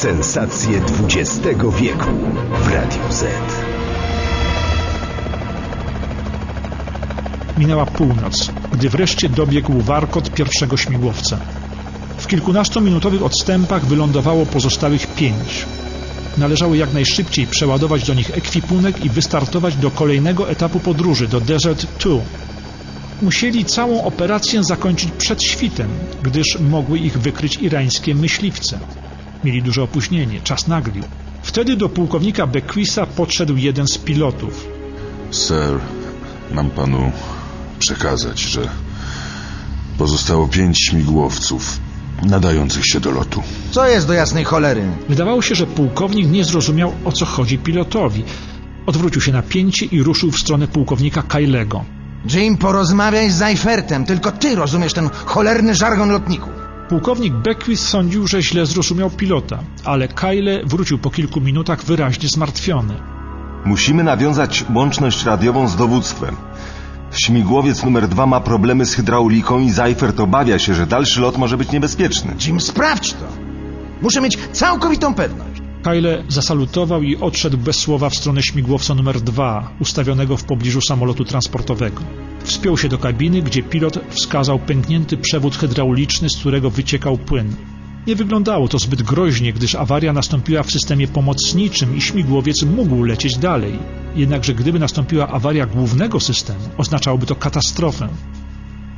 Sensacje XX wieku w Radiu Z. Minęła północ, gdy wreszcie dobiegł warkot pierwszego śmigłowca. W kilkunastominutowych odstępach wylądowało pozostałych pięć. Należało jak najszybciej przeładować do nich ekwipunek i wystartować do kolejnego etapu podróży, do Desert 2. Musieli całą operację zakończyć przed świtem, gdyż mogły ich wykryć irańskie myśliwce. Mieli duże opóźnienie, czas naglił. Wtedy do pułkownika Bequisa podszedł jeden z pilotów. Sir, mam panu przekazać, że pozostało pięć śmigłowców nadających się do lotu. Co jest do jasnej cholery? Wydawało się, że pułkownik nie zrozumiał, o co chodzi pilotowi. Odwrócił się na pięcie i ruszył w stronę pułkownika Kylego. Jim, porozmawiaj z Zajfertem. Tylko ty rozumiesz ten cholerny żargon lotników. Pułkownik Beckwith sądził, że źle zrozumiał pilota, ale Kyle wrócił po kilku minutach wyraźnie zmartwiony. Musimy nawiązać łączność radiową z dowództwem. Śmigłowiec numer dwa ma problemy z hydrauliką i Seifert obawia się, że dalszy lot może być niebezpieczny. Jim, sprawdź to. Muszę mieć całkowitą pewność. Kyle zasalutował i odszedł bez słowa w stronę śmigłowca numer dwa, ustawionego w pobliżu samolotu transportowego. Wspiął się do kabiny, gdzie pilot wskazał pęknięty przewód hydrauliczny, z którego wyciekał płyn. Nie wyglądało to zbyt groźnie, gdyż awaria nastąpiła w systemie pomocniczym i śmigłowiec mógł lecieć dalej. Jednakże gdyby nastąpiła awaria głównego systemu, oznaczałoby to katastrofę.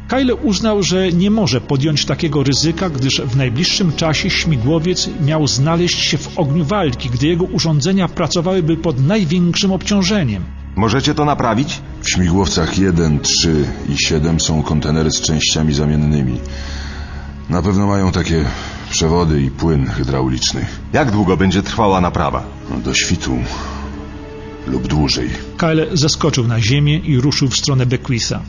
Kyle uznał, że nie może podjąć takiego ryzyka, gdyż w najbliższym czasie śmigłowiec miał znaleźć się w ogniu walki, gdy jego urządzenia pracowałyby pod największym obciążeniem. Możecie to naprawić? W śmigłowcach 1, 3 i 7 są kontenery z częściami zamiennymi. Na pewno mają takie przewody i płyn hydrauliczny. Jak długo będzie trwała naprawa? No, Do świtu lub dłużej. Kyle zeskoczył na ziemię i ruszył w stronę Beckwitha.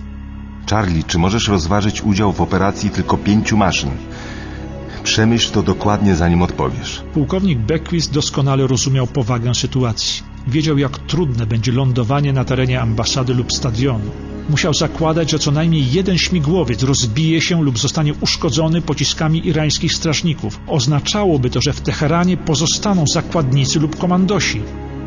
Charlie, czy możesz rozważyć udział w operacji tylko pięciu maszyn? Przemyśl to dokładnie, zanim odpowiesz. Pułkownik Beckwith doskonale rozumiał powagę sytuacji. Wiedział, jak trudne będzie lądowanie na terenie ambasady lub stadionu. Musiał zakładać, że co najmniej jeden śmigłowiec rozbije się lub zostanie uszkodzony pociskami irańskich strażników. Oznaczałoby to, że w Teheranie pozostaną zakładnicy lub komandosi.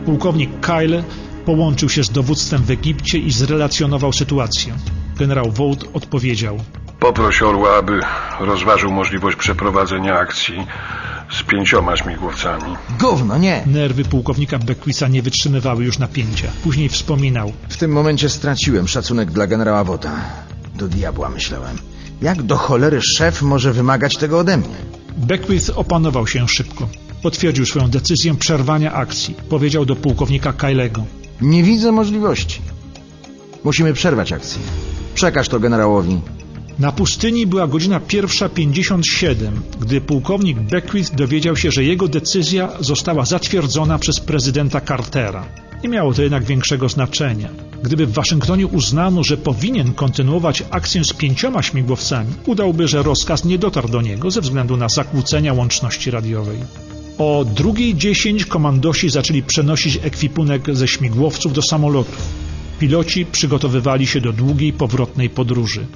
Pułkownik Kyle połączył się z dowództwem w Egipcie i zrelacjonował sytuację. Generał Wołd odpowiedział. Poproś Orła, aby rozważył możliwość przeprowadzenia akcji z pięcioma śmigłowcami. Gówno, nie. Nerwy pułkownika Beckwitha nie wytrzymywały już napięcia. Później wspominał. W tym momencie straciłem szacunek dla generała Wota. Do diabła myślałem. Jak do cholery szef może wymagać tego ode mnie? Beckwith opanował się szybko. Potwierdził swoją decyzję przerwania akcji. Powiedział do pułkownika Kylego. Nie widzę możliwości. Musimy przerwać akcję. Przekaż to generałowi. Na pustyni była godzina pierwsza 57, gdy pułkownik Beckwith dowiedział się, że jego decyzja została zatwierdzona przez prezydenta Cartera. Nie miało to jednak większego znaczenia. Gdyby w Waszyngtonie uznano, że powinien kontynuować akcję z pięcioma śmigłowcami, udałby, że rozkaz nie dotarł do niego ze względu na zakłócenia łączności radiowej. O 2.10 komandosi zaczęli przenosić ekwipunek ze śmigłowców do samolotów. Piloci przygotowywali się do długiej powrotnej podróży.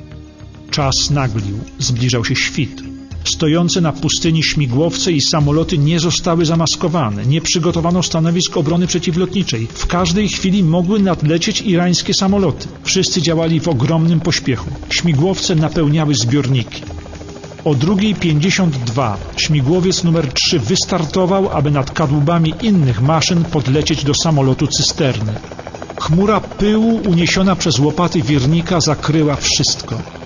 Czas naglił, zbliżał się świt. Stojące na pustyni śmigłowce i samoloty nie zostały zamaskowane, nie przygotowano stanowisk obrony przeciwlotniczej. W każdej chwili mogły nadlecieć irańskie samoloty. Wszyscy działali w ogromnym pośpiechu. Śmigłowce napełniały zbiorniki. O 2.52 śmigłowiec numer 3 wystartował, aby nad kadłubami innych maszyn podlecieć do samolotu cysterny. Chmura pyłu uniesiona przez łopaty wirnika zakryła wszystko.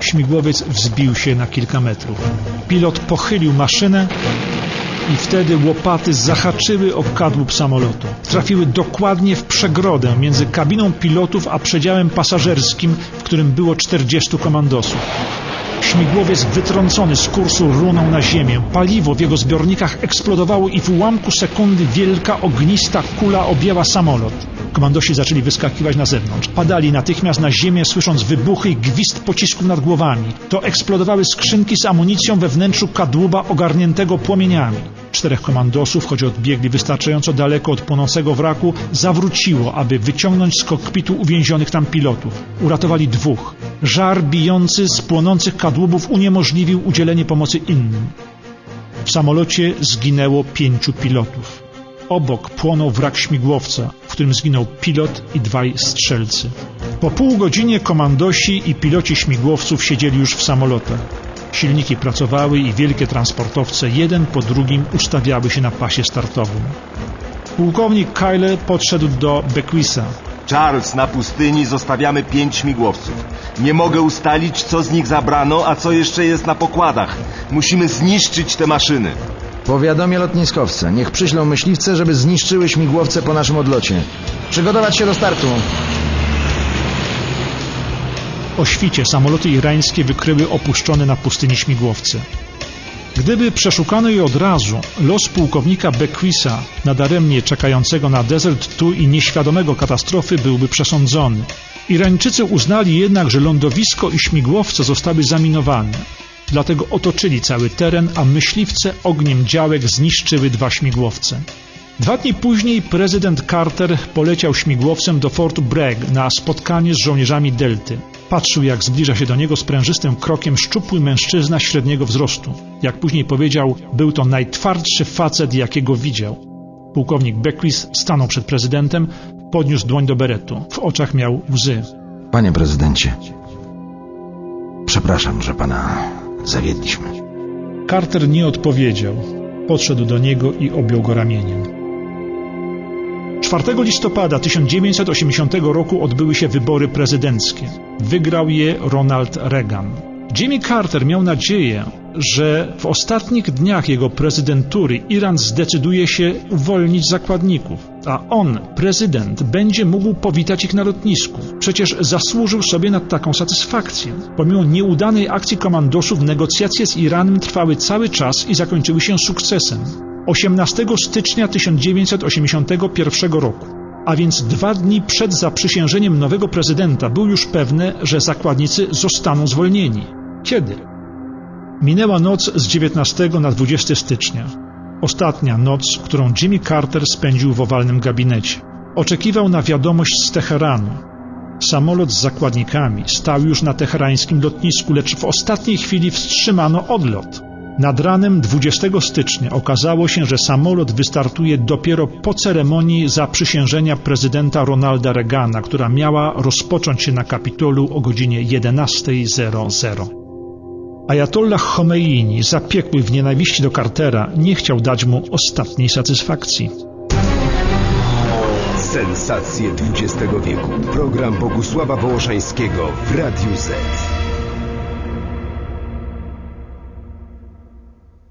Śmigłowiec wzbił się na kilka metrów. Pilot pochylił maszynę i wtedy łopaty zahaczyły o kadłub samolotu. Trafiły dokładnie w przegrodę między kabiną pilotów a przedziałem pasażerskim, w którym było 40 komandosów. Śmigłowiec wytrącony z kursu runął na ziemię. Paliwo w jego zbiornikach eksplodowało i w ułamku sekundy wielka ognista kula objęła samolot. Komandosi zaczęli wyskakiwać na zewnątrz. Padali natychmiast na ziemię, słysząc wybuchy i gwizd pocisków nad głowami. To eksplodowały skrzynki z amunicją we wnętrzu kadłuba ogarniętego płomieniami. Czterech komandosów, choć odbiegli wystarczająco daleko od płonącego wraku, zawróciło, aby wyciągnąć z kokpitu uwięzionych tam pilotów. Uratowali dwóch. Żar bijący z płonących kadłubów uniemożliwił udzielenie pomocy innym. W samolocie zginęło pięciu pilotów. Obok płonął wrak śmigłowca, w którym zginął pilot i dwaj strzelcy. Po pół godzinie komandosi i piloci śmigłowców siedzieli już w samolotach. Silniki pracowały i wielkie transportowce jeden po drugim ustawiały się na pasie startowym. Pułkownik Kyle podszedł do Beckwisa. Charles, na pustyni zostawiamy pięć śmigłowców. Nie mogę ustalić, co z nich zabrano, a co jeszcze jest na pokładach. Musimy zniszczyć te maszyny. Powiadomię lotniskowce. Niech przyślą myśliwce, żeby zniszczyły śmigłowce po naszym odlocie. Przygotować się do startu. O świcie samoloty irańskie wykryły opuszczone na pustyni śmigłowce. Gdyby przeszukano je od razu, los pułkownika Beckwisa, nadaremnie czekającego na Desert Tu i nieświadomego katastrofy, byłby przesądzony. Irańczycy uznali jednak, że lądowisko i śmigłowce zostały zaminowane. Dlatego otoczyli cały teren, a myśliwce ogniem działek zniszczyły dwa śmigłowce. Dwa dni później prezydent Carter poleciał śmigłowcem do Fort Bragg na spotkanie z żołnierzami Delty. Patrzył, jak zbliża się do niego sprężystym krokiem szczupły mężczyzna średniego wzrostu. Jak później powiedział, był to najtwardszy facet, jakiego widział. Pułkownik Beckwith stanął przed prezydentem, podniósł dłoń do beretu. W oczach miał łzy. Panie prezydencie, przepraszam, że pana zawiedliśmy. Carter nie odpowiedział. Podszedł do niego i objął go ramieniem. 4 listopada 1980 roku odbyły się wybory prezydenckie. Wygrał je Ronald Reagan. Jimmy Carter miał nadzieję, że w ostatnich dniach jego prezydentury Iran zdecyduje się uwolnić zakładników, a on, prezydent, będzie mógł powitać ich na lotnisku. Przecież zasłużył sobie na taką satysfakcję. Pomimo nieudanej akcji komandosów, negocjacje z Iranem trwały cały czas i zakończyły się sukcesem. 18 stycznia 1981 roku, a więc dwa dni przed zaprzysiężeniem nowego prezydenta, było już pewne, że zakładnicy zostaną zwolnieni. Kiedy? Minęła noc z 19 na 20 stycznia. Ostatnia noc, którą Jimmy Carter spędził w owalnym gabinecie. Oczekiwał na wiadomość z Teheranu. Samolot z zakładnikami stał już na teherańskim lotnisku, lecz w ostatniej chwili wstrzymano odlot. Nad ranem 20 stycznia okazało się, że samolot wystartuje dopiero po ceremonii zaprzysiężenia prezydenta Ronalda Reagana, która miała rozpocząć się na Kapitolu o godzinie 11.00. Ajatollah Khomeini, zapiekły w nienawiści do Cartera, nie chciał dać mu ostatniej satysfakcji. Sensacje XX wieku. Program Bogusława Wołoszańskiego w Radiu Z.